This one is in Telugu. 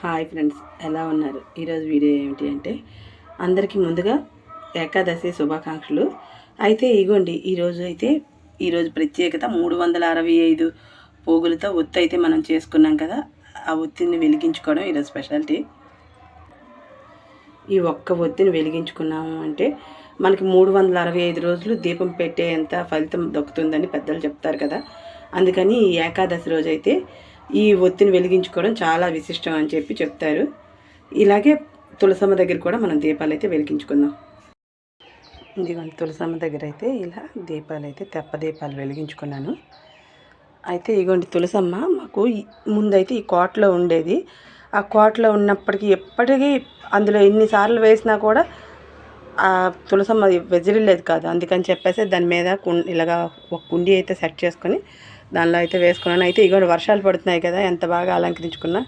హాయ్ ఫ్రెండ్స్ ఎలా ఉన్నారు? ఈరోజు వీడియో ఏమిటి అంటే అందరికీ ముందుగా ఏకాదశి శుభాకాంక్షలు. అయితే ఇగోండి ఈరోజు అయితే ఈరోజు ప్రత్యేకత మూడు వందల అరవై ఐదు పోగులతో ఒత్తి అయితే మనం చేసుకున్నాం కదా ఆ ఒత్తిని వెలిగించుకోవడం ఈరోజు స్పెషాలిటీ. ఈ ఒక్క ఒత్తిని వెలిగించుకున్నాము అంటే మనకి మూడు వందల అరవై ఐదు రోజులు దీపం పెట్టేంత ఫలితం దొక్కుతుందని పెద్దలు చెప్తారు కదా. అందుకని ఈ ఏకాదశి రోజు అయితే ఈ ఒత్తిని వెలిగించుకోవడం చాలా విశిష్టం అని చెప్పి చెప్తారు. ఇలాగే తులసమ్మ దగ్గర కూడా మనం దీపాలు అయితే వెలిగించుకుందాం. ఇదిగోండి తులసమ్మ దగ్గర అయితే ఇలా దీపాలు అయితే తెప్ప దీపాలు వెలిగించుకున్నాను. అయితే ఇగోండి తులసమ్మ మాకు ముందైతే ఈ కోటలో ఉండేది. ఆ కోటలో ఉన్నప్పటికీ ఎప్పటికీ అందులో ఎన్నిసార్లు వేసినా కూడా ఆ తులసమ్మ వెజిరిలేదు కాదు. అందుకని చెప్పేసి దాని మీద కుం ఇలాగా ఒక కుండీ అయితే సెట్ చేసుకొని దానిలో అయితే వేసుకున్నాను. అయితే ఇగో వర్షాలు పడుతున్నాయి కదా ఎంత బాగా అలంకరించుకున్నా.